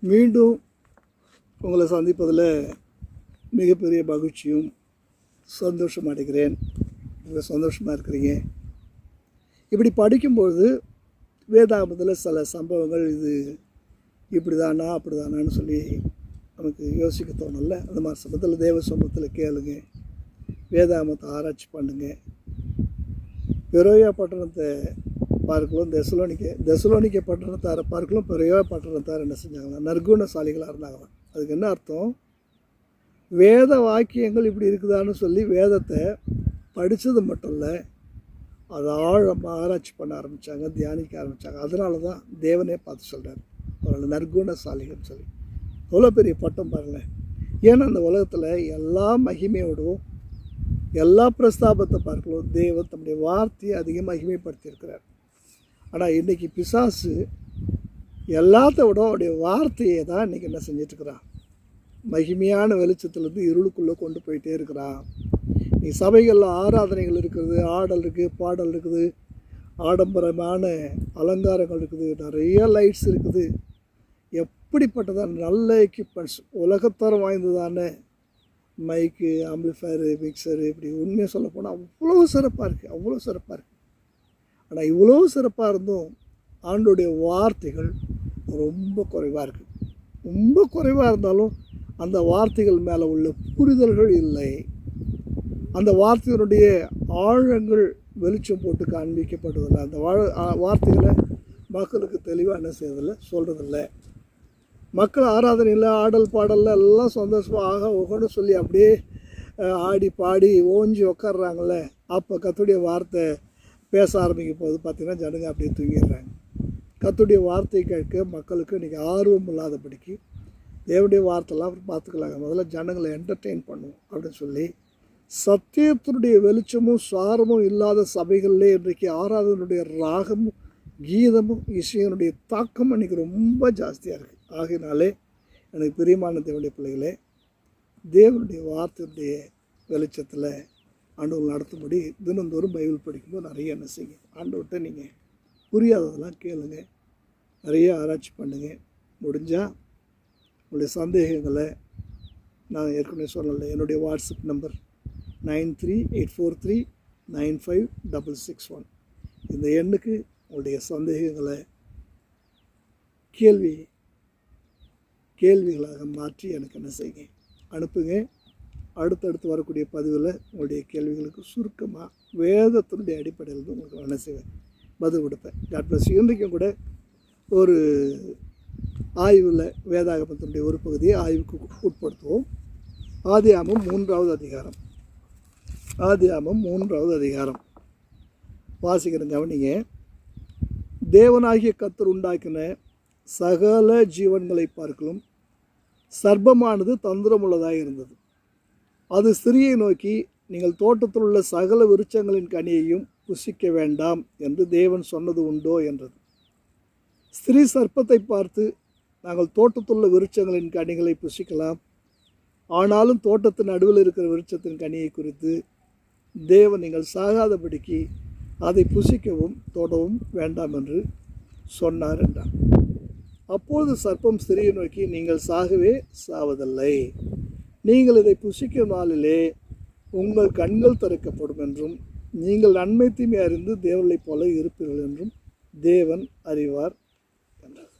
மீண்டும் உங்களை சந்திப்பதில் மிகப்பெரிய மகிழ்ச்சியும் சந்தோஷம் அடைகிறேன். நீங்கள் சந்தோஷமாக இருக்கிறீங்க. இப்படி படிக்கும்பொழுது வேதாபத்தில் சில சம்பவங்கள் இது இப்படி தானா அப்படி தானான்னு சொல்லி நமக்கு யோசிக்க தோணல. அந்த மாதிரி சமத்தில் தேவ சமூகத்தில் கேளுங்க. வேதாமத்தை ஆராய்ச்சி பண்ணுங்க. பெரோயா பட்டணத்தை பார்க்கலாம் தெசலோனிக்க தெசலோனிக்க பட்டணத்தாரை பார்க்கலாம் பெரோயா பட்டணத்தார் என்ன செஞ்சாங்களாம்? நற்குணசாலிகளாக இருந்தாங்களாம். அதுக்கு என்ன அர்த்தம்? வேத வாக்கியங்கள் இப்படி இருக்குதான்னு சொல்லி வேதத்தை படித்தது மட்டும் இல்லை அதை ஆழமாக ஆராய்ச்சி பண்ண ஆரம்பித்தாங்க தியானிக்க ஆரம்பித்தாங்க அதனால தான் தேவனே பார்த்து சொல்கிறார் அவரோட நற்குணசாலிகள்னு சொல்லி. எவ்வளோ பெரிய பட்டம் பாருங்களேன். ஏன்னா அந்த உலகத்தில் எல்லா மகிமையோடும் எல்லா பிரஸ்தாபத்தை பார்க்கலாம் தேவன் தம்முடைய வார்த்தையை அதிகமாக மகிமைப்படுத்தியிருக்கிறார். ஆனால் இன்றைக்கி பிசாசு எல்லாத்த விட அவருடைய வார்த்தையை தான் இன்றைக்கி என்ன செஞ்சிட்ருக்கிறான். மகிமையான வெளிச்சத்துலேருந்து இருளுக்குள்ளே கொண்டு போயிட்டே இருக்கிறான். நீ சபைகளில் ஆராதனைகள் இருக்கிறது ஆடல் இருக்குது பாடல் இருக்குது ஆடம்பரமான அலங்காரங்கள் இருக்குது நிறைய லைட்ஸ் இருக்குது. எப்படிப்பட்டதான நல்ல எக்யூப்மெண்ட்ஸ் உலகத்தரம் வாய்ந்ததான மைக்கு ஆம்பிளிஃபயரு மிக்சரு இப்படி உண்மையாக சொல்லப்போனால் அவ்வளோ சிறப்பாக இருக்குது அவ்வளோ சிறப்பாக இருக்குது ஆனால் இவ்வளோ சிறப்பாக இருந்தும் ஆண்டுடைய வார்த்தைகள் ரொம்ப குறைவாக இருக்குது ரொம்ப குறைவாக இருந்தாலும் அந்த வார்த்தைகள் மேலே உள்ள புரிதல்கள் இல்லை. அந்த வார்த்தைகளுடைய ஆழங்கள் வெளிச்சம் போட்டு காண்பிக்கப்படுவதில்லை. அந்த வாழ வார்த்தைகளை மக்களுக்கு தெளிவாக என்ன செய்யறதில்ல? சொல்கிறதில்ல மக்கள் ஆராதனையில் ஆடல் பாடலில் எல்லாம் சந்தோஷமாக ஆக ஒவ்வொன்று சொல்லி அப்படியே ஆடி பாடி ஓஞ்சி உக்காடுறாங்களே அப்போ கத்துடைய வார்த்தை பேச ஆரம்பிக்கும் போது பார்த்திங்கன்னா ஜனங்க அப்படியே தூங்கிடுறாங்க. கத்துடைய வார்த்தை கேட்க மக்களுக்கு இன்றைக்கி ஆர்வம் இல்லாதபடிக்கு தேவனுடைய வார்த்தைலாம் அப்புறம் பார்த்துக்கலாங்க. முதல்ல ஜனங்களை என்டர்டெயின் பண்ணுவோம் அப்படின்னு சொல்லி சத்தியத்தினுடைய வெளிச்சமும் சாரமும் இல்லாத சபைகளில் இன்றைக்கு ஆராதனுடைய ராகமும் கீதமும் இசையனுடைய தாக்கம் இன்னைக்கு ரொம்ப ஜாஸ்தியாக இருக்குது ஆகையினாலே எனக்கு பிரியமான தேவனுடைய பிள்ளைகளே தேவனுடைய வார்த்தையுடைய வெளிச்சத்தில் ஆண்டவர் நடத்தும்படி தினந்தோறும் பைபிள் படிக்கும்போது நிறைய என்ன செய்யுங்க. ஆண்டவர்கிட்ட நீங்கள் புரியாததெல்லாம் கேளுங்க. நிறைய ஆராய்ச்சி பண்ணுங்க. முடிஞ்சால் உங்களுடைய சந்தேகங்களை நான் ஏற்கனவே சொல்லலை. என்னுடைய WhatsApp number nine three eight four three nine five double six one. இந்த எண்ணுக்கு உங்களுடைய சந்தேகங்களை கேள்வி கேள்விகளாக மாற்றி எனக்கு என்ன செய்யுங்க. அனுப்புங்க. அடுத்தடுத்து வரக்கூடிய பதிவில் உங்களுடைய கேள்விகளுக்கு சுருக்கமாக வேதத்தினுடைய அடிப்படையில் தான் உங்களுக்கு என்ன செய்வேன்? பதில் கொடுப்பேன். காட் பிளஸ் இன்றைக்கும் கூட ஒரு ஆய்வில் வேதாகமத்தினுடைய ஒரு பகுதியை ஆய்வுக்கு உட்படுத்துவோம். ஆதியாமம் மூன்றாவது அதிகாரம். ஆதியாமம் மூன்றாவது அதிகாரம். வாசிக்கிறேன் கவனிங்க. தேவனாகிய கத்தர் உண்டாக்கின சகல ஜீவன்களை பார்க்கலும் சர்ப்பமானது தந்திரமுள்ளதாக இருந்தது. அது ஸ்திரியை நோக்கி நீங்கள் தோட்டத்தில் உள்ள சகல விருட்சங்களின் கனியையும் புசிக்க வேண்டாம் என்று தேவன் சொன்னது உண்டோ? என்றது. ஸ்திரீ சர்ப்பத்தை பார்த்து நாங்கள் தோட்டத்துள்ள விருட்சங்களின் கனிகளை புசிக்கலாம். ஆனாலும் தோட்டத்தின் நடுவில் இருக்கிற விருட்சத்தின் கனியை குறித்து தேவன் நீங்கள் சாகாதபடிக்கு அதை புசிக்கவும் தொடவும் வேண்டாம் என்று சொன்னார் என்றார். அப்போது சர்ப்பம் ஸ்திரியை நோக்கி நீங்கள் சாகவே சாவதில்லை. நீங்கள் இதை புசிக்கும் நாளிலே உங்கள் கண்கள் திறக்கப்படும் என்றும் நீங்கள் நன்மை தீமை அறிந்து தேவனைப் போல இருப்பீர்கள் என்றும் தேவன் அறிவார். என்றார்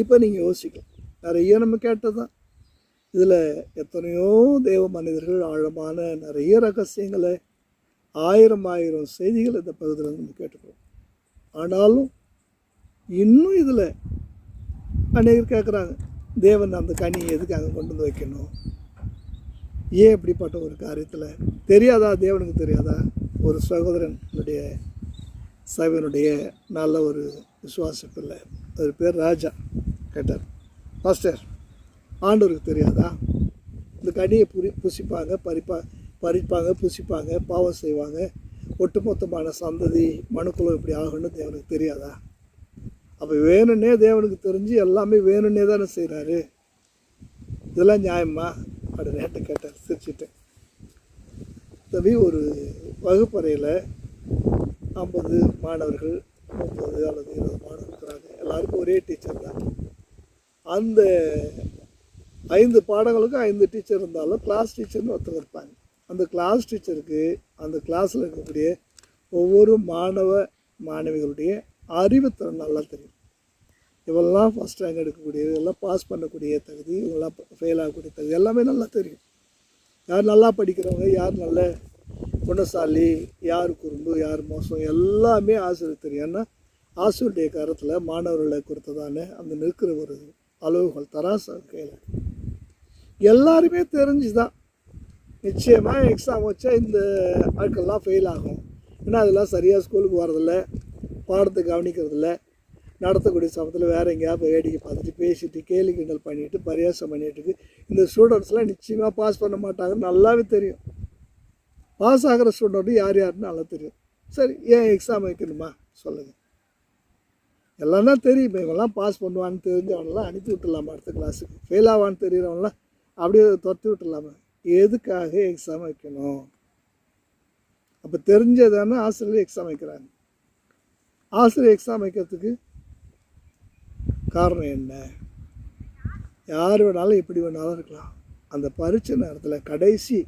இப்போ நீங்கள் யோசிக்கலாம். நிறைய நம்ம கேட்டதான் இதில் எத்தனையோ தேவ மனிதர்கள் ஆழமான நிறைய ரகசியங்களை ஆயிரம் ஆயிரம் செய்திகள் இந்த பகுதியில் நம்ம கேட்டுக்கிறோம். ஆனாலும் இன்னும் இதில் அநேகர் கேட்குறாங்க தேவன் அந்த கனியை எதுக்கு அங்கே கொண்டு வந்து வைக்கணும்? ஏன் இப்படிப்பட்ட ஒரு காரியத்தில்? தெரியாதா? தேவனுக்கு தெரியாதா? ஒரு சகோதரனுடைய சபையனுடைய நல்ல ஒரு விசுவாச பிள்ளை அவர் பேர் ராஜா கேட்டார். பாஸ்டர் ஆண்டவருக்கு தெரியாதா? இந்த கனியை புரி புசிப்பாங்க பறிப்பா பறிப்பாங்க புசிப்பாங்க பாவம் செய்வாங்க. ஒட்டுமொத்தமான சந்ததி மனுக்குலம் இப்படி ஆகும்னு தேவனுக்கு தெரியாதா? அப்போ வேணும்னே தேவனுக்கு தெரிஞ்சு எல்லாமே வேணும்னே தானே செய்கிறாரு இதெல்லாம் நியாயமா? அப்படின்னு என்கிட்ட கேட்டார் சிரிச்சிட்டேன். தம்பி ஒரு வகுப்பறையில் ஐம்பது மாணவர்கள் முப்பது அல்லது இருபது மாணவர்கள் இருக்கிறாங்க. எல்லாருக்கும் ஒரே டீச்சர் தான். அந்த ஐந்து பாடங்களுக்கும் ஐந்து டீச்சர் இருந்தாலும் கிளாஸ் டீச்சர்னு ஒருத்தர் இருப்பாங்க. அந்த கிளாஸ் டீச்சருக்கு அந்த கிளாஸில் இருக்கக்கூடிய ஒவ்வொரு மாணவ மாணவிகளுடைய அறிவுத்திறன் நல்லா தெரியும். இவெல்லாம் ஃபஸ்ட் ரேங்க் எடுக்கக்கூடிய இதெல்லாம் பாஸ் பண்ணக்கூடிய தகுதி இவங்கெல்லாம் ஃபெயில் ஆகக்கூடிய தகுதி எல்லாமே நல்லா தெரியும். யார் நல்லா படிக்கிறவங்க யார் நல்ல குணசாலி யார் குறும்பு யார் மோசம் எல்லாமே ஆசிரியர் தெரியும். ஏன்னா ஆசிரியருடைய கருத்தில் மாணவர்களை குறித்ததான அந்த நிற்கிற ஒரு அளவுகள் தராசு கையில் எல்லாருமே தெரிஞ்சு தான் நிச்சயமாக எக்ஸாம் வச்சா இந்த ஆட்கள்லாம் ஃபெயில் ஆகும். ஏன்னா அதெல்லாம் சரியாக ஸ்கூலுக்கு வரதில்லை பாடத்தை கவனிக்கிறதில்ல. நடத்தக்கூடிய சமயத்தில் வேறு எங்கேயாவது போய் வேடிக்கை பார்த்துட்டு பேசிட்டு கேலி கிண்டல் பண்ணிட்டு பரியாசம் பண்ணிட்டு இந்த ஸ்டூடெண்ட்ஸ்லாம் நிச்சயமாக பாஸ் பண்ண மாட்டாங்கன்னு நல்லாவே தெரியும். பாஸ் ஆகிற ஸ்டூடெண்ட்டு யார் யாருன்னு நல்லா தெரியும். சரி ஏன் எக்ஸாம் வைக்கணுமா? சொல்லுங்கள் எல்லாம் தான் தெரியும். இவங்கெல்லாம் பாஸ் பண்ணுவான்னு தெரிஞ்சவனெல்லாம் அனுப்பி விட்டுலாமா அடுத்த கிளாஸுக்கு ஃபெயில் ஆவான்னு தெரியிறவனெல்லாம் அப்படியே துரத்தி விட்டுலாமா எதுக்காக எக்ஸாம் வைக்கணும்? அப்போ தெரிஞ்சதானே ஆசிரியர் எக்ஸாம் வைக்கிறாங்க. ஆசிரியர் எக்ஸாம் வைக்கிறதுக்கு காரணம் என்ன? யார் வேணாலும் எப்படி வேணாலும் இருக்கலாம். அந்த பரீட்சை நேரத்தில் கடைசி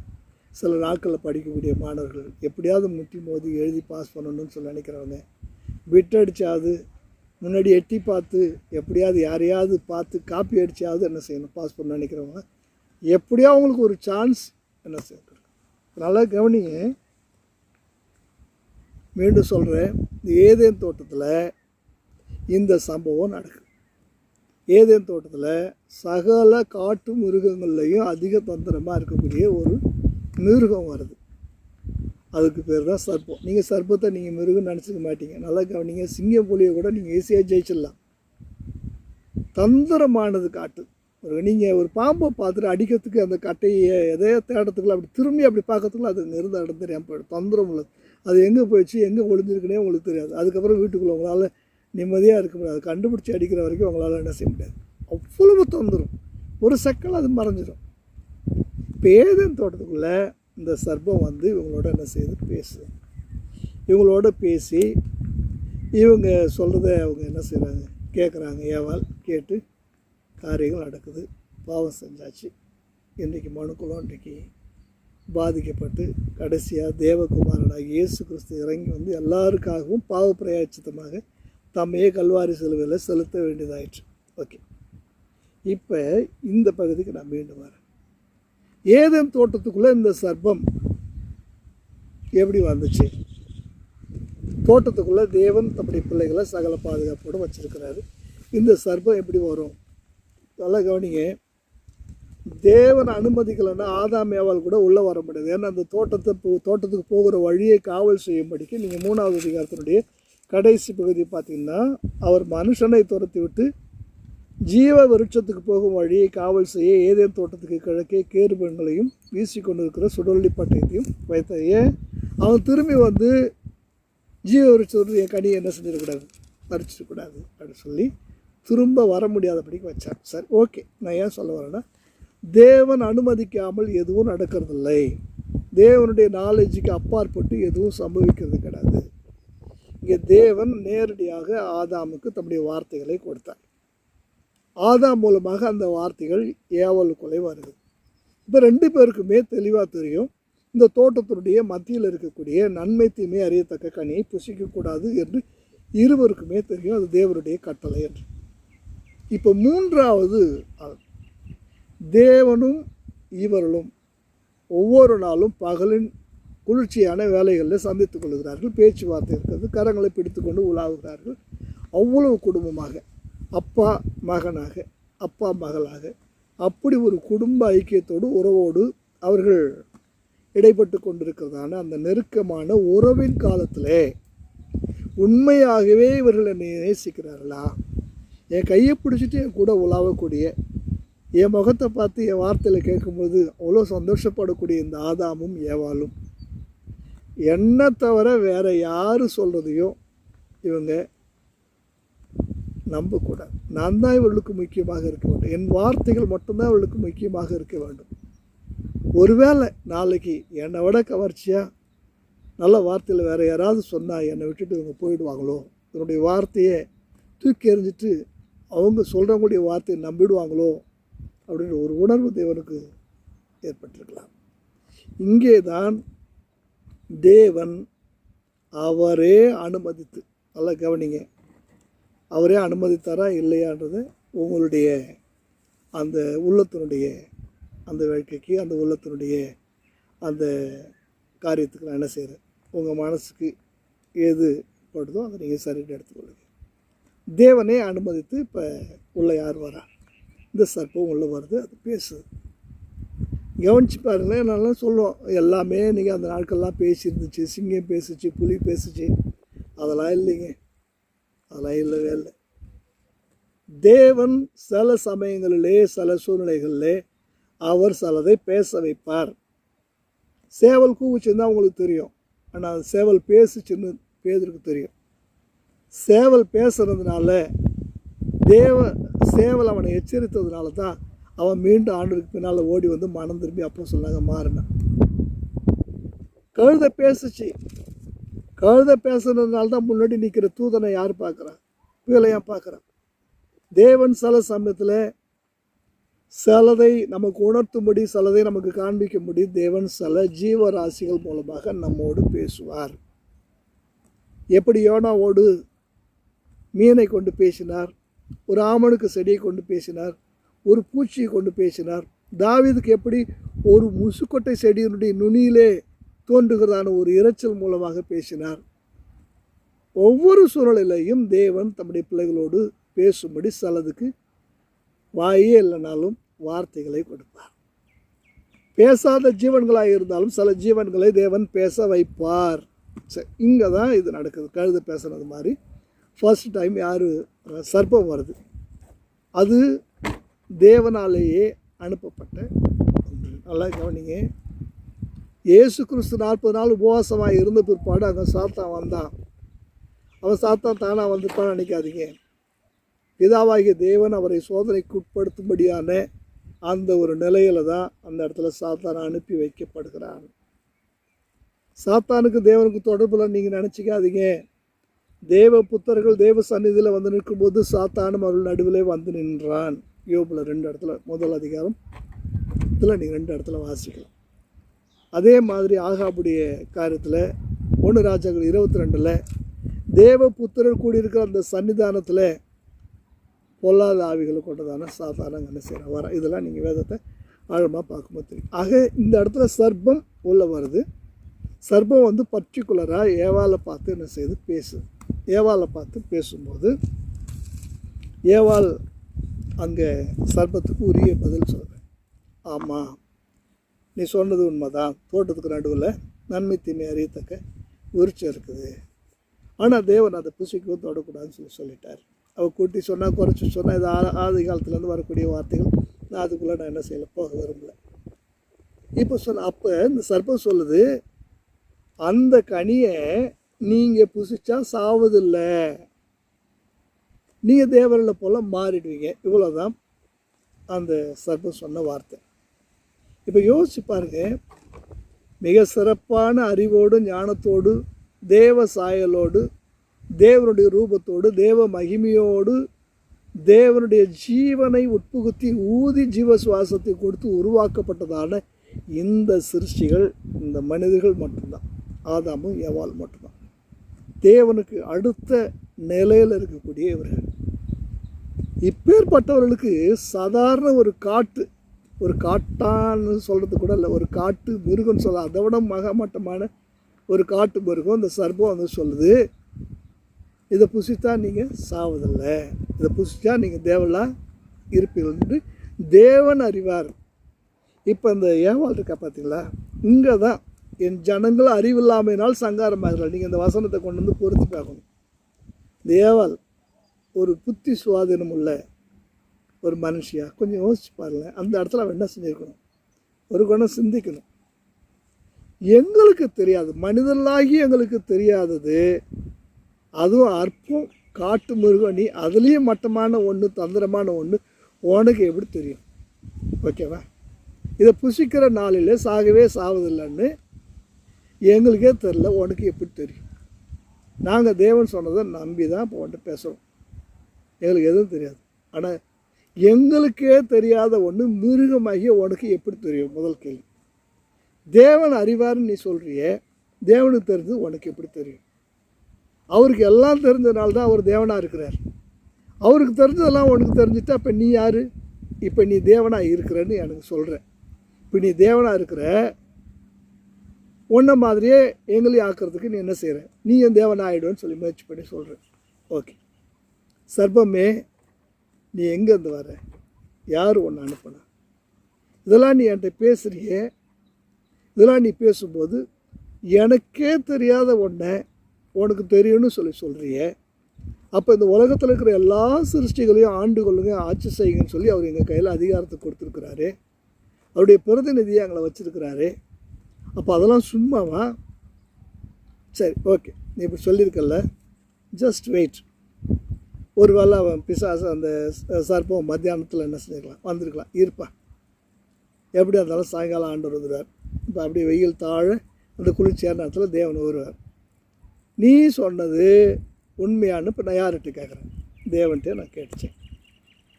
சில நாட்களில் படிக்கக்கூடிய மாணவர்கள் எப்படியாவது முட்டி மோதி எழுதி பாஸ் பண்ணணும்னு சொல்லி நினைக்கிறவங்க பிட்டடிச்சாவது முன்னாடி எட்டி பார்த்து எப்படியாவது யாரையாவது பார்த்து காப்பி அடிச்சாவது என்ன செய்யணும்? பாஸ் பண்ண நினைக்கிறவங்க எப்படியோ அவங்களுக்கு ஒரு சான்ஸ் என்ன செய்யணும்? நல்லா கவனிங்க. மீண்டும் சொல்கிறேன் ஏதேன் தோட்டத்தில் இந்த சம்பவம் நடக்குது. ஏதேன் தோட்டத்தில் சகல காட்டு மிருகங்கள்லையும் அதிக தந்திரமாக இருக்கக்கூடிய ஒரு மிருகம் வருது. அதுக்கு பேர் தான் சர்ப்பம். நீங்கள் சர்ப்பத்தை நீங்கள் மிருகம் நினச்சிக்க மாட்டீங்க. நல்லா கவனிங்க சிங்கம் புலியை கூட நீங்கள் ஈஸியாக ஜெயிச்சிடலாம். தந்திரமானது காட்டு. நீங்கள் ஒரு பாம்பை பார்த்துட்டு அடிக்கிறதுக்கு அந்த கட்டையை எதையோ தேடத்துக்குள்ள அப்படி திரும்பி அப்படி பார்க்கறதுக்குள்ள அது நிறுந்த இடம் தெரியாமல் போயிடும். தொந்தரம் உள்ளது அது எங்கே போயிடுச்சு எங்கே ஒளிஞ்சிருக்குனே உங்களுக்கு தெரியாது. அதுக்கப்புறம் வீட்டுக்குள்ளே உங்களால் நிம்மதியாக இருக்க முடியாது. கண்டுபிடிச்சி அடிக்கிற வரைக்கும் உங்களால் என்ன செய்ய முடியாது. அவ்வளவு தொந்தரும் ஒரு செக்கல் அது மறைஞ்சிடும் பேதன் தோட்டத்துக்குள்ளே இந்த சர்ப்பம் வந்து இவங்களோட என்ன செய்யுது? பேசுது. இவங்களோட பேசி இவங்க சொல்கிறத அவங்க என்ன செய்கிறாங்க கேட்குறாங்க ஏவால் கேட்டு காரியங்கள் நடக்குது. பாவம் செஞ்சாச்சு. இன்றைக்கி மனுக்குளம் இன்றைக்கி பாதிக்கப்பட்டு கடைசியாக தேவகுமாரனாக இயேசு கிறிஸ்து இறங்கி வந்து எல்லாருக்காகவும் பாவ பிரயாச்சித்தமாக தம்மையே கல்வாரி செலவில் செலுத்த வேண்டியதாயிற்று. ஓகே. இப்போ இந்த பகுதிக்கு நான் மீண்டும் வரேன். ஏதேன் தோட்டத்துக்குள்ளே இந்த சர்ப்பம் எப்படி வந்துச்சு? தோட்டத்துக்குள்ளே தேவன் தம்முடைய பிள்ளைகளை சகல பாதுகாப்போடு வச்சிருக்கிறாரு. இந்த சர்ப்பம் எப்படி வரும்? நல்லா கவனிங்க. தேவன் அனுமதிக்கலைன்னா ஆதாம் ஏவால் கூட உள்ளே வர முடியாது. ஏன்னா அந்த தோட்டத்தை தோட்டத்துக்கு போகிற வழியை காவல் செய்யும்படிக்கு நீங்கள் மூணாவது அதிகாரத்தினுடைய கடைசி பகுதி பார்த்தீங்கன்னா அவர் மனுஷனை துரத்தி விட்டு ஜீவ விருட்சத்துக்கு போகும் வழியை காவல் செய்ய ஏதேன் தோட்டத்துக்கு கிழக்கே கேருபங்களையும் வீசி கொண்டிருக்கிற சுடொல்லி பட்டயத்தையும் வைத்த ஏன்? அவன் திரும்பி வந்து ஜீவ விருட்சத்துடைய கனி என்ன செஞ்சிடக்கூடாது? பறிச்சிடக்கூடாது அப்படின்னு சொல்லி திரும்ப வர முடியாதபடிக்கு வச்சார் சரி ஓகே. நான் ஏன் சொல்ல வரேன்னா தேவன் அனுமதிக்காமல் எதுவும் நடக்கிறதில்லை. தேவனுடைய நாலேஜுக்கு அப்பாற்பட்டு எதுவும் சம்பவிக்கிறது கிடையாது. இங்கே தேவன் நேரடியாக ஆதாமுக்கு தம்முடைய வார்த்தைகளை கொடுத்தார். ஆதாம் மூலமாக அந்த வார்த்தைகள் ஏவலுக்குள்ளே வருது. இப்போ ரெண்டு பேருக்குமே தெளிவாக தெரியும். இந்த தோட்டத்தினுடைய மத்தியில் இருக்கக்கூடிய நன்மை தீமை அறியத்தக்க கனியை புசிக்கக்கூடாது என்று இருவருக்குமே தெரியும். அது தேவருடைய கட்டளை என்று. இப்போ மூன்றாவது தேவனும் இவர்களும் ஒவ்வொரு நாளும் பகலின் குளிர்ச்சியான வேலைகளில் சந்தித்துக் கொள்கிறார்கள். பேச்சுவார்த்தை இருக்கிறது. கரங்களை பிடித்துக்கொண்டு உலாவுகிறார்கள். அவ்வளவு குடும்பமாக. அப்பா மகனாக அப்பா மகளாக. அப்படி ஒரு குடும்ப ஐக்கியத்தோடு உறவோடு அவர்கள் இடைப்பட்டு கொண்டிருக்கிறதான அந்த நெருக்கமான உறவின் காலத்திலே உண்மையாகவே இவர்கள் என்னை நேசிக்கிறார்களா? என் கையை பிடிச்சிட்டு என் கூட உலாவக்கூடிய என் முகத்தை பார்த்து என் வார்த்தையில் கேட்கும்போது அவ்வளோ சந்தோஷப்படக்கூடிய இந்த ஆதாமும் ஏவாலும் என்னை தவிர வேறு யார் சொல்கிறதையும் இவங்க நம்பக்கூடாது. நான் தான் இவர்களுக்கு முக்கியமாக இருக்க வேண்டும். என் வார்த்தைகள் மட்டும்தான் இவர்களுக்கு முக்கியமாக இருக்க வேண்டும். ஒருவேளை நாளைக்கு என்னை விட கவர்ச்சியாக நல்ல வார்த்தையில் வேறு யாராவது சொன்னால் என்னை விட்டுட்டு இவங்க போயிடுவாங்களோ? இதனுடைய வார்த்தையை தூக்கி எறிஞ்சிட்டு அவங்க சொல்கிறவங்களுடைய வார்த்தையை நம்பிடுவாங்களோ அப்படின்ற ஒரு உணர்வு தேவனுக்கு ஏற்பட்டிருக்கலாம். இங்கே தான் தேவன் அவரே அனுமதித்து நல்லா கவனிங்க. அவரே அனுமதித்தாரா இல்லையான்றது உங்களுடைய அந்த உள்ளத்தினுடைய அந்த வாழ்க்கைக்கு அந்த உள்ளத்தினுடைய அந்த காரியத்துக்கு நான் என்ன செய்கிறேன் உங்கள் மனசுக்கு எது படுதோ அதை நீங்கள் சரின்னு எடுத்துக்கொள்ளுங்க. தேவனே அனுமதித்து இப்போ உள்ளே யார் வரா? இந்த சர்ப்பம் உள்ளே வருது அது பேசுது. கவனிச்சு பாருங்களேன் நல்லா சொல்லுவோம். எல்லாமே நீங்கள் அந்த நாட்கள்லாம் பேசியிருந்துச்சு சிங்கம் பேசுச்சு புலி பேசுச்சு. அதெல்லாம் இல்லைங்க. அதெல்லாம் இல்லவே இல்லை. தேவன் சில சமயங்களிலே சில சூழ்நிலைகளிலே அவர் சிலதை பேச வைப்பார். சேவல் கூவுச்சுன்னு உங்களுக்கு தெரியும். ஆனால் அது சேவல் பேசுச்சுன்னு பேதருக்கு தெரியும். சேவல் பேசுகிறதுனால தேவ சேவல் அவனை எச்சரித்ததுனால தான் அவன் மீண்டும் ஆண்டுக்கு பின்னால் ஓடி வந்து மனம் திரும்பி அப்போ சொன்னாங்க மாறினான் கழுதை பேசுச்சு. கழுதை பேசுனதுனால தான் முன்னாடி நிற்கிற தூதனை யார் பார்க்குறான் புயலையாக பார்க்குறான். தேவன் சில சமயத்தில் சிலதை நமக்கு உணர்த்தும்படி சிலதை நமக்கு காண்பிக்கும்படி தேவன் சில ஜீவராசிகள் மூலமாக நம்மோடு பேசுவார். எப்படி யோனாவோடு மீனை கொண்டு பேசினார் ஒரு ஆமனுக்கு செடியை கொண்டு பேசினார் ஒரு பூச்சியை கொண்டு பேசினார். தாவீதுக்கு எப்படி ஒரு முசுக்கொட்டை செடியினுடைய நுனியிலே தோன்றுகிறதான ஒரு இரைச்சல் மூலமாக பேசினார். ஒவ்வொரு சூழ்நிலையிலையும் தேவன் தம்முடைய பிள்ளைகளோடு பேசும்படி சிலதுக்கு வாயே இல்லைனாலும் வார்த்தைகளை கொடுப்பார் பேசாத ஜீவன்களாக இருந்தாலும் சில ஜீவன்களை தேவன் பேச வைப்பார். சரி இங்கே தான் இது நடக்குது. கழுத பேசுனது மாதிரி. ஃபர்ஸ்ட் டைம் யார் சர்ப்பம் வருது. அது தேவனாலேயே அனுப்பப்பட்ட ஒன்று. நல்லா கவனிங்க. இயேசு கிறிஸ்து நாற்பது நாள் உபவாசமாக இருந்த பிற்பாடு அங்கே சாத்தான் வந்தான் அவன் சாத்தான் தானாக வந்திருப்பான்னு நினைக்காதீங்க. பிதாவாகிய தேவன் அவரை சோதனைக்கு உட்படுத்தும்படியான அந்த ஒரு நிலையில தான் அந்த இடத்துல சாத்தான் அனுப்பி வைக்கப்படுகிறான். சாத்தானுக்கு தேவனுக்கு தொடர்பில் நீங்கள் நினச்சிக்காதீங்க. தேவ புத்தர்கள் தேவ சந்நிதியில் வந்து நிற்கும்போது சாத்தானும் அவர்கள் நடுவிலே வந்து நின்றான். யோபில் ரெண்டு இடத்துல முதல் அதிகாரம் இதில் நீங்கள் ரெண்டு இடத்துல வாசிக்கலாம். அதே மாதிரி ஆகாபுடைய காரியத்தில் ஒன்று ராஜாக்கள் இருபத்தி ரெண்டில் தேவ புத்திரர் கூடியிருக்கிற அந்த சன்னிதானத்தில் பொல்லாத ஆவிகளை கொண்டதான சாதாரண என்ன செய்கிறான் வர இதெல்லாம் நீங்கள் வேதத்தை ஆழமாக பார்க்கும்போது தெரியும். ஆக இந்த இடத்துல சர்ப்பம் உள்ள வருது. சர்ப்பம் வந்து பர்டிகுலராக ஏவாலை பார்த்து என்ன செய்து பேசு ஏவாலை பார்த்து பேசும்போது ஏவால் அங்கே சர்ப்பத்துக்கு உரிய பதில் சொல்கிறேன் ஆமாம் நீ சொன்னது உண்மைதான். தோட்டத்துக்கு நடுவில் நன்மை தீமை அறியத்தக்க விருட்சம் இருக்குது. ஆனால் தேவன் அதை புசிக்கவும் தொடக்கூடாதுன்னு சொல்லி சொல்லிட்டார். அவள் கூட்டி சொன்னால் குறைச்சி சொன்னால் இது ஆ- ஆதி காலத்துலேருந்து வரக்கூடிய வார்த்தைகள். நான் அதுக்குள்ளே நான் என்ன செய்யலை? போக விரும்பல. இப்போ சொன்ன அப்போ இந்த சர்ப்பம் சொல்லுது அந்த கனியை நீங்கள் புசிச்சா சாவதில்லை. நீங்கள் தேவரில் போல் மாறிடுவீங்க. இவ்வளோதான் அந்த சர்ப்பம் சொன்ன வார்த்தை. இப்போ யோசிச்சு பாருங்க. மிக சிறப்பான அறிவோடு ஞானத்தோடு தேவ சாயலோடு தேவனுடைய ரூபத்தோடு தேவ மகிமையோடு தேவனுடைய ஜீவனை உட்புகுத்தி ஊதி ஜீவ சுவாசத்தை கொடுத்து உருவாக்கப்பட்டதான இந்த சிருஷ்டிகள் இந்த மனிதர்கள் மட்டும்தான். ஆதாமும் ஏவாள் மட்டும்தான். தேவனுக்கு அடுத்த நிலையில் இருக்கக்கூடிய இவர்கள் இப்பேற்பட்டவர்களுக்கு சாதாரண ஒரு காட்டு ஒரு காட்டான்னு சொல்கிறது கூட இல்லை ஒரு காட்டு மிருகம்னு சொல்ல அதை விட மகமட்டமான ஒரு காட்டு மிருகம் இந்த சர்ப்பம் வந்து சொல்லுது. இதை புசித்தா நீங்கள் சாவதில்லை. இதை புசித்தா நீங்கள் தேவலாக இருப்பீர்கள் தேவன் அறிவார். இப்போ இந்த ஏவாள் இருக்கா பார்த்தீங்களா இங்கே தான் என் ஜனங்கள் அறிவில்லாமையினால் சங்காரமாகிறாள் நீங்கள் இந்த வசனத்தை கொண்டு வந்து பொருத்தி பார்க்கணும். தேவால் ஒரு புத்தி சுவாதீனம் உள்ள ஒரு மனுஷியாக கொஞ்சம் யோசிச்சு பாருங்க அந்த இடத்துல அவன் என்ன செஞ்சுருக்கணும்? ஒரு குணம் சிந்திக்கணும். எங்களுக்கு தெரியாது. மனிதர்களாகி எங்களுக்கு தெரியாதது. அதுவும் அற்பம் காட்டு மிருகம் நீ அதுலேயும் மட்டமான ஒன்று தந்திரமான ஒன்று உனக்கு எப்படி தெரியும்? ஓகேவா இதை புசிக்கிற நாளில் சாகவே சாவதில்லைன்னு எங்களுக்கே தெரில உனக்கு எப்படி தெரியும்? நாங்கள் தேவன் சொன்னதை நம்பி தான் இப்போ உன்கிட்ட பேசுகிறோம் எங்களுக்கு எதுவும் தெரியாது. ஆனால் எங்களுக்கே தெரியாத ஒன்று மிருகமாகிய உனக்கு எப்படி தெரியும்? முதல் கேள்வி. தேவன் அறிவார்னு நீ சொல்கிறியே தேவனுக்கு தெரிஞ்சது உனக்கு எப்படி தெரியும்? அவருக்கு எல்லாம் தெரிஞ்சதுனால தான் அவர் தேவனாக இருக்கிறார். அவருக்கு தெரிஞ்சதெல்லாம் உனக்கு தெரிஞ்சுட்டா அப்போ நீ யார்? இப்போ நீ தேவனாக இருக்கிறன்னு எனக்கு சொல்கிறேன் இப்போ நீ தேவனாக இருக்கிற உன்ன மாதிரியே எங்களையும் ஆக்கிறதுக்கு நீ என்ன செய்கிற நீ என் தேவன் ஆகிடுவேன்னு சொல்லி முயற்சி பண்ணி சொல்கிறேன் ஓகே. சர்ப்பமே நீ எங்கேருந்து வர? யார் ஒன்று அனுப்புனா? இதெல்லாம் நீ என்கிட்ட பேசுகிறியே இதெல்லாம் நீ பேசும்போது எனக்கே தெரியாத ஒன்றை உனக்கு தெரியும்னு சொல்லி சொல்கிறியே அப்போ இந்த உலகத்தில் இருக்கிற எல்லா சிருஷ்டிகளையும் ஆண்டு கொள்ளுங்க ஆட்சி செய்யுங்கன்னு சொல்லி அவர் எங்கள் கையில் அதிகாரத்தை கொடுத்துருக்குறாரு. அவருடைய பிரதிநிதியை எங்களை வச்சுருக்கிறாரு. அப்போ அதெல்லாம் சும்மாவா? சரி ஓகே நீ இப்படி சொல்லியிருக்கல்ல. ஜஸ்ட் வெயிட் ஒரு வேளை அவன் பிசாசு அந்த சர்ப்பம் மத்தியானத்தில் என்ன செஞ்சுக்கலாம் வந்திருக்கலாம். இருப்பா. எப்படி இருந்தாலும் சாயங்காலம் ஆண்டு வந்துடுவார் இப்போ அப்படியே வெயில் தாழ அந்த குளிர்ச்சியான நேரத்தில் தேவன் வருவார். நீ சொன்னது உண்மையானு இப்போ நான் யார்கிட்ட கேட்குறேன் தேவன்ட்டே நான் கேட்டுச்சேன்.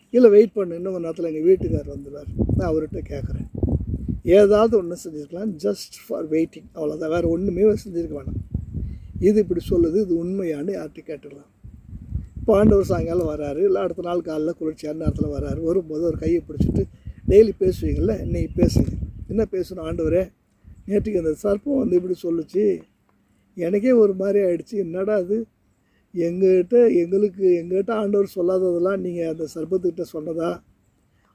இல்லை வெயிட் பண்ணு. இன்னும் கொஞ்ச நேரத்தில் எங்கள் வீட்டுக்கார் வந்துடுவார். நான் அவர்கிட்ட கேட்குறேன் ஏதாவது ஒன்று செஞ்சுருக்கலாம் ஜஸ்ட் ஃபார் வெயிட்டிங் அவ்வளோதான் வேறு ஒன்றுமே செஞ்சுருக்க வேணாம். இது இப்படி சொல்லுது இது உண்மையானு யார்கிட்ட கேட்டுக்கலாம் இப்போ ஆண்டவர் சாயங்காலம் வராரு இல்லை அடுத்த நாள் காலைல குளிர்ச்சியான நேரத்தில் வராரு வரும்போது ஒரு கையை பிடிச்சிட்டு டெய்லி பேசுவீங்கள்ல இன்னைக்கு பேசுங்க. என்ன பேசணும் ஆண்டவரே? நேற்றுக்கு அந்த சர்ப்பம் வந்து இப்படி சொல்லுச்சு. எனக்கே ஒரு மாதிரி ஆயிடுச்சு. என்னடா அது எங்ககிட்ட எங்களுக்கு எங்ககிட்ட ஆண்டவர் சொல்லாததெல்லாம் நீங்கள் அந்த சர்ப்பத்துக்கிட்ட சொன்னதா?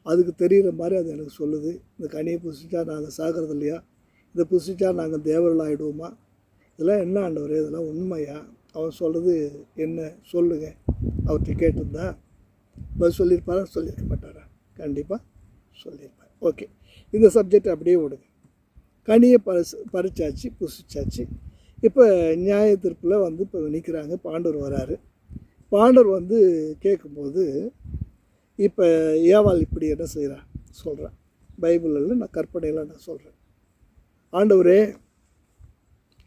அதுக்கு தெரிகிற மாதிரி அது எனக்கு சொல்லுது. இந்த கனியை புசிச்சா நாங்கள் சாகிறது இல்லையா? இதை புசிச்சா நாங்கள் தேவர்கள் ஆகிடுவோமா இதெல்லாம் என்ன ஆண்டவர்? இதெல்லாம் உண்மையா? அவன் சொல்கிறது என்ன? சொல்லுங்க. அவர்கிட்ட கேட்டிருந்தா பதில் சொல்லியிருப்பாரா? சொல்லியிருக்க மாட்டாரா? கண்டிப்பாக சொல்லியிருப்பார். ஓகே இந்த சப்ஜெக்ட் அப்படியே விடுங்க. கனியை பறிச்சு பறிச்சாச்சு புசிச்சாச்சு. இப்போ நியாய தீர்ப்பில் வந்து இப்போ நிற்கிறாங்க பாண்டவர் வராரு. பாண்டவர் வந்து கேட்கும்போது இப்போ ஏவாள் இப்படி என்ன செய்கிறான் சொல்கிறேன் பைபிளில் நான் கற்பனையில் நான் சொல்கிறேன் ஆண்டவரே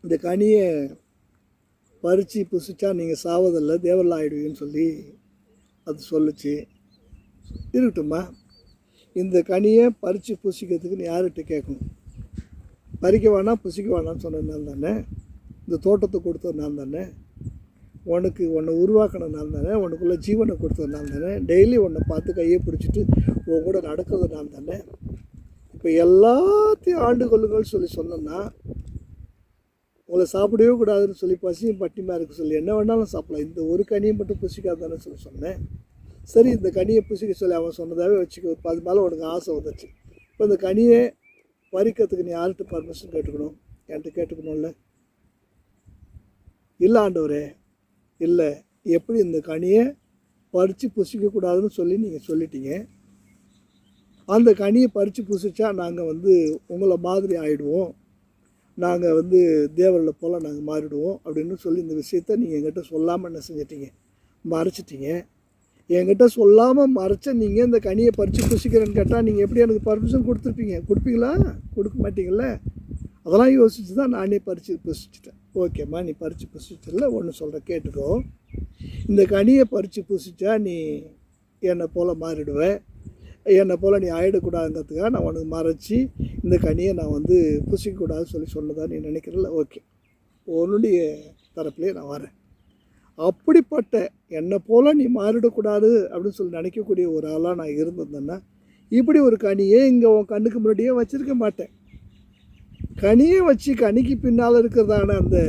இந்த கனியை பறித்து புசிச்சா நீங்கள் சாவதில்லை தேவரில் ஆகிடுவீங்கன்னு சொல்லி அது சொல்லுச்சு. இருக்கட்டும்மா. இந்த கனியை பறித்து புசிக்கிறதுக்குன்னு யார்கிட்ட கேட்கணும்? பறிக்க வேணாம் புசிக்க வேணாம்னு சொன்ன நான் தானே? இந்த தோட்டத்தை கொடுத்த நான் தானே? உனக்கு உன்னை உருவாக்கினதுனால தானே உனக்குள்ளே ஜீவனை கொடுத்ததுனால தானே டெய்லி உன்னை பார்த்து கையை பிடிச்சிட்டு உன் கூட நடக்கிறதுனால தானே இப்போ எல்லாத்தையும் ஆண்டு கொள்ளுங்கள் சொல்லி சொன்னேன்னா உங்களை சாப்பிடவே கூடாதுன்னு சொல்லி பசியும் பட்டிமா இருக்கு சொல்லி என்ன வேணாலும் சாப்பிடலாம். இந்த ஒரு கனியை மட்டும் புசிக்காதானே சொல்லி சொன்னேன். சரி இந்த கனியை புசிக்க சொல்லி அவன் சொன்னதாகவே வச்சுக்க. அது மேலே உனக்கு ஆசை வந்துச்சு இப்போ இந்த கனியை பறிக்கிறதுக்கு நீ யார்கிட்ட பர்மிஷன் கேட்டுக்கணும். என்கிட்ட கேட்டுக்கணும்ல. இல்லை ஆண்டவரே இல்லை எப்படி இந்த கனியை பறித்து புசிக்கக்கூடாதுன்னு சொல்லி நீங்கள் சொல்லிட்டீங்க. அந்த கனியை பறித்து புசிச்சா நாங்கள் வந்து உங்களை மாதிரி ஆகிடுவோம் நாங்கள் வந்து தேவரில் போல் நாங்கள் மாறிடுவோம் அப்படின்னு சொல்லி இந்த விஷயத்த நீங்கள் எங்கிட்ட சொல்லாமல் என்ன செஞ்சிட்டீங்க? மறைச்சிட்டீங்க. என்கிட்ட சொல்லாமல் மறைச்ச நீங்கள் இந்த கனியை பறித்து புசிக்கிறேன்னு கேட்டால் நீங்கள் எப்படி எனக்கு பர்மிஷன் கொடுத்துருப்பீங்க? கொடுப்பீங்களா? கொடுக்க மாட்டீங்கள அதெல்லாம் யோசிச்சு தான் நானே பறித்து புசிச்சிட்டேன். ஓகேம்மா நீ பறித்து புசிச்சிடல ஒன்று சொல்கிற கேட்டுக்கோ. இந்த கனியை பறித்து புசிச்சா நீ என்னை போல் மாறிடுவேன் என்னை போல் நீ ஆயிடக்கூடாதுங்கிறதுக்காக நான் உனக்கு மறைச்சி இந்த கனியை நான் வந்து புசிக்கக்கூடாதுன்னு சொல்லி சொன்னதாக நீ நினைக்கிறல ஓகே. உன்னுடைய தரப்புலேயே நான் வரேன். அப்படிப்பட்ட என்னை போல் நீ மாறிடக்கூடாது அப்படின்னு சொல்லி நினைக்கக்கூடிய ஒரு ஆளாக நான் இருந்திருந்தேன்னா இப்படி ஒரு கனியே இங்கே உன் கண்ணுக்கு முன்னாடியே வச்சுருக்க மாட்டேன். கனியை வச்சு கனிக்கு பின்னால் இருக்கிறதான அந்த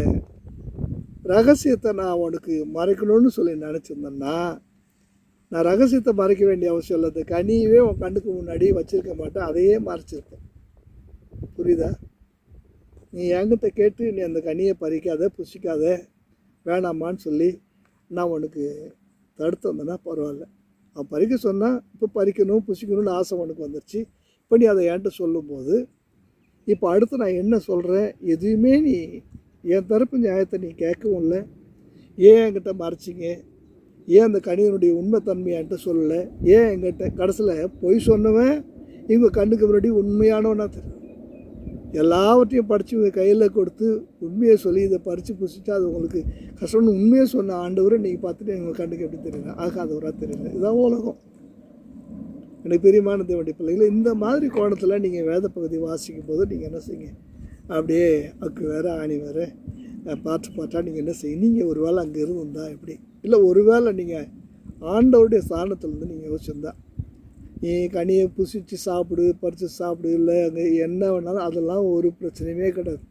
ரகசியத்தை நான் உனக்கு மறைக்கணும்னு சொல்லி நினச்சிருந்தேன்னா நான் ரகசியத்தை மறைக்க வேண்டிய அவசியம் இல்லை. அந்த கனியவே உன் கண்ணுக்கு முன்னாடி வச்சுருக்க மாட்டேன். அதையே மறைச்சிருப்பேன். புரியுதா? நீ என்கிட்ட கேட்டு நீ அந்த கனியை பறிக்காத புசிக்காத வேணாமான்னு சொல்லி நான் உனக்கு தடுத்து வந்தேன்னா பரவாயில்ல. அவன் பறிக்க சொன்னால் இப்போ பறிக்கணும் புசிக்கணும்னு ஆசை உனக்கு வந்துருச்சு. இப்போ நீ அதை என்கிட்ட சொல்லும்போது இப்போ அடுத்து நான் என்ன சொல்கிறேன் எதுவுமே நீ என் தரப்பு நியாயத்தை நீ கேட்கவும் இல்லை. ஏன் என்கிட்ட மறைச்சிங்க? ஏன் அந்த கணியனுடைய உண்மைத்தன்மையை சொல்லலை? ஏன் என்கிட்ட கடைசியில் பொய் சொன்னவன் இவங்க கண்ணுக்கு முன்னாடி உண்மையானவனா தெரியும். எல்லாவற்றையும் படித்து இவங்க கையில் கொடுத்து உண்மையை சொல்லி இதை பறித்து புசிச்சா அது உங்களுக்கு கஷ்டம்னு உண்மையை சொன்ன ஆண்டவரை நீங்கள் பார்த்துட்டு எங்கள் கண்ணுக்கு எப்படி தெரியல ஆகாதவராக தெரியல. இதுதான் உலகம். எனக்கு பிரியமான தேவனுடைய பிள்ளைகளை? இந்த மாதிரி கோணத்தில் நீங்கள் வேத பகுதி வாசிக்கும் போது நீங்கள் என்ன செய்யுங்க? அப்படியே அக்கு வேறு ஆணி வேறு பார்த்து பாட்டு பாட்டாக நீங்கள் என்ன செய்யும் நீங்கள் ஒரு வேளை அங்கே இருந்திருந்தா எப்படி? இல்லை ஒரு வேளை நீங்கள் ஆண்டவருடைய ஸ்தானத்துலேருந்து நீங்கள் யோசிச்சிருந்தா நீ கனியை புசிச்சு சாப்பிடு பறித்து சாப்பிடு இல்லை அங்கே என்ன வேணாலும் அதெல்லாம் ஒரு பிரச்சனையுமே கிடையாது.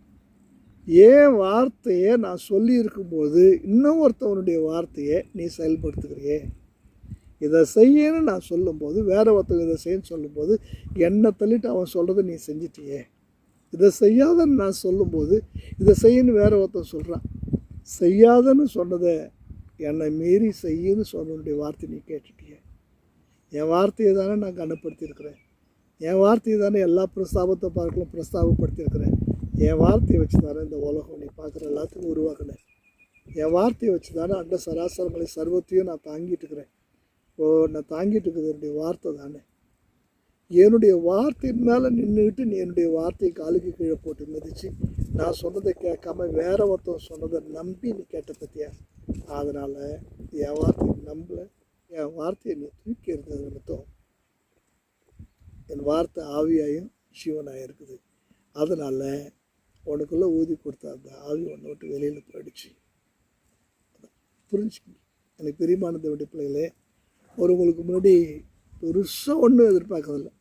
ஏன் வார்த்தையை நான் சொல்லியிருக்கும்போது இன்னும் ஒருத்தவனுடைய வார்த்தையை நீ செயல்படுத்துக்கிறியே இதை செய்யன்னு நான் சொல்லும்போது வேறு ஒருத்தவங்க இதை செய்யன்னு சொல்லும்போது என்னை தள்ளிட்டு அவன் சொல்கிறத நீ செஞ்சிட்டியே. இதை செய்யாதன்னு நான் சொல்லும்போது இதை செய்யன்னு வேறு ஒருத்தன் சொல்கிறான் செய்யாதன்னு சொன்னதை என்னை மீறி செய்யுன்னு சொன்னனுடைய வார்த்தை நீ கேட்டுட்டியே. என் வார்த்தையை தானே நான் கனப்படுத்தியிருக்கிறேன். என் வார்த்தையை தானே எல்லா பிரஸ்தாபத்தை பார்க்கலாம் பிரஸ்தாபப்படுத்தியிருக்கிறேன். என் வார்த்தையை வச்சு தானே இந்த உலகம் நீ பார்க்குற எல்லாத்துக்கும் உருவாக்கினேன் என் வார்த்தையை வச்சு தானே அண்ட சராசரங்களை சர்வத்தையும் நான் தாங்கிட்டு இருக்கிறேன். ஓ நான் தாங்கிட்டு இருக்கிறது என்னுடைய வார்த்தை தானே. என்னுடைய வார்த்தையின் மேலே நின்றுக்கிட்டு நீ என்னுடைய வார்த்தையை காலுக்கு கீழே போட்டு மிதிச்சு நான் சொன்னதை கேட்காம வேற ஒருத்தன் சொன்னதை நம்பி நீ கேட்ட பற்றியா அதனால் என் வார்த்தையை நம்பல. என் வார்த்தையை நீ தூக்கி இருந்தது நிமித்தம் என் வார்த்தை ஆவியாயும் ஜீவனாக இருக்குது. அதனால் உனக்குள்ளே ஊதி கொடுத்த அந்த ஆவி ஒன்று விட்டு வெளியில் போயிடுச்சு. புரிஞ்சுக்கணும் எனக்கு பிரியமானதை விட்டு பிள்ளைகளே அவர் உங்களுக்கு முன்னாடி பெருசாக ஒன்றும் எதிர்பார்க்கறதில்ல.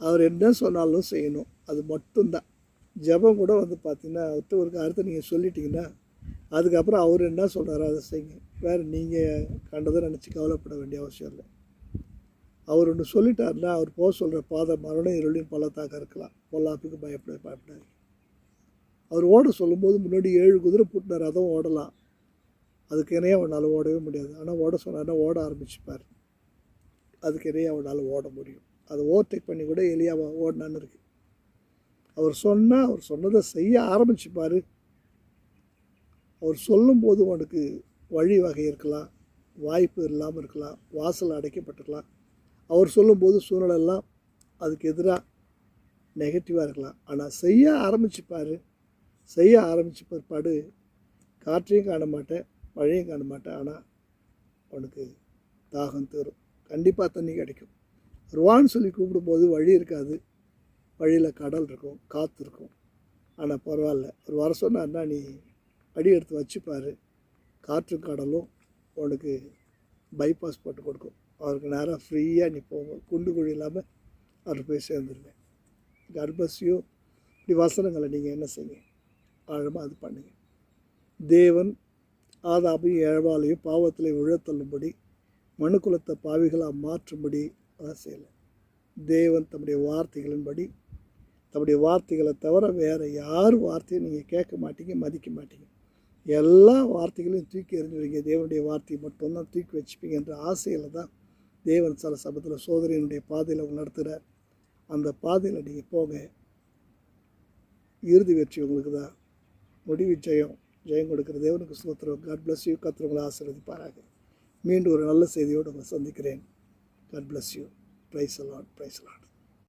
அவர் என்ன சொன்னாலும் செய்யணும். அது மட்டும்தான். ஜெபம் கூட வந்து பார்த்தீங்கன்னா ஒரு அடுத்து நீங்கள் சொல்லிட்டீங்கன்னா அதுக்கப்புறம் அவர் என்ன சொல்கிறாரோ அதை செய்யுங்க. வேறு நீங்கள் கண்டதை நினச்சி கவலைப்பட வேண்டிய அவசியம் இல்லை. அவர் ஒன்று சொல்லிட்டாருன்னா அவர் போக சொல்கிற பாதை மரணம் இருளின் பள்ளத்தாக இருக்கலாம். பொல்லாப்புக்கு பயப்பட பயப்படாது அவர் ஓட சொல்லும்போது முன்னாடி ஏழு குதிரை பூட்டின ரதம் ஓடலாம். அதுக்கு இணையாக அவனால் ஓடவே முடியாது. ஆனால் ஓட சொன்னார்னா ஓட ஆரம்பிச்சுப்பார். அதுக்கு இணையாக அவனால் ஓட முடியும். அதை ஓவர்டேக் பண்ணி கூட எலியாவை ஓடினான்னு இருக்கு. அவர் சொன்னால் அவர் சொன்னதை செய்ய ஆரம்பிச்சுப்பார். அவர் சொல்லும்போது உனக்கு வழி வகை இருக்கலாம் வாய்ப்பு இல்லாமல் இருக்கலாம் வாசல் அடைக்கப்பட்டிருக்கலாம். அவர் சொல்லும்போது சூழ்நிலையெல்லாம் அதுக்கு எதிராக நெகட்டிவாக இருக்கலாம். ஆனால் செய்ய ஆரம்பிச்சுப்பார். செய்ய ஆரம்பிச்ச பிற்பாடு காற்றையும் காண மாட்டேன். வழியும் காண மாட்டேன். ஆனால் உனக்கு தாகம் தரும். கண்டிப்பாக தண்ணி கிடைக்கும். ருவான்னு சொல்லி கூப்பிடும்போது வழி இருக்காது. வழியில் கடல் இருக்கும் காற்று இருக்கும். ஆனால் பரவாயில்ல. ஒரு வர சொன்னார்னா நீ அடி எடுத்து வச்சுப்பார். காற்றும் கடலும் உனக்கு பைபாஸ் போட்டு கொடுக்கும். அவருக்கு நேராக ஃப்ரீயாக நீ போங்க. குண்டு குழி இல்லாமல் அவர் போய் சேர்ந்துருவேன் கர்ப்பசியும் இப்படி வசனங்களை நீங்கள் என்ன செய்யுங்க? ஆழமாக அது பண்ணுங்க. தேவன் ஆதாபையும் ஏழ்வாலையும் பாவத்தில் விழத்தள்ளும்படி மனுக்குலத்தை பாவிகளாக மாற்றும்படி அதை செய்யலை தேவன் தம்முடைய வார்த்தைகளின்படி தம்முடைய வார்த்தைகளை தவிர வேறு யார் வார்த்தையும் நீங்கள் கேட்க மாட்டீங்க மதிக்க மாட்டீங்க. எல்லா வார்த்தைகளையும் தூக்கி எறிஞ்சுவீங்க தேவனுடைய வார்த்தையை மட்டும்தான் தூக்கி வச்சுப்பீங்க என்ற ஆசையில் தான் தேவன் சில சபத்தில் சோதனையினுடைய பாதையில் அவங்க நடத்துகிறார் அந்த பாதையில் நீங்கள் போங்க. இறுதி வெற்றி உங்களுக்கு தான். முடிவு ஜெயம் கொடுக்குற தேவனுக்கு ஸ்தோத்திரம். காட் பிளஸ் யூ கத்துறவங்களை ஆசீர்வதிப்பாராக. மீண்டும் ஒரு நல்ல செய்தியோடு உங்களை சந்திக்கிறேன். God bless you praise the Lord praise the Lord